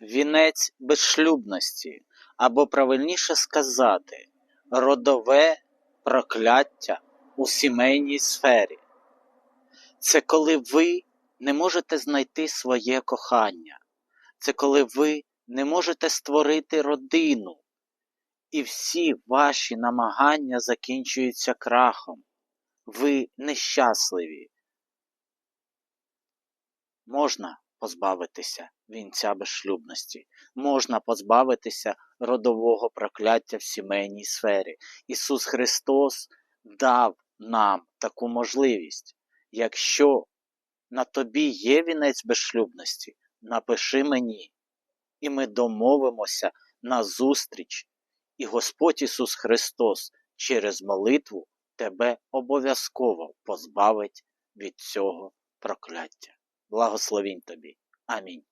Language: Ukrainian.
вінець безшлюбності, або правильніше сказати, родове прокляття у сімейній сфері. Це коли ви не можете знайти своє кохання, це коли ви не можете створити родину, і всі ваші намагання закінчуються крахом. Ви нещасливі. Можна позбавитися вінця безшлюбності, можна позбавитися родового прокляття в сімейній сфері. Ісус Христос дав нам таку можливість. Якщо на тобі є вінець безшлюбності, напиши мені, і ми домовимося на зустріч, і Господь Ісус Христос через молитву тебе обов'язково позбавить від цього прокляття. Благословінь тобі. Амінь.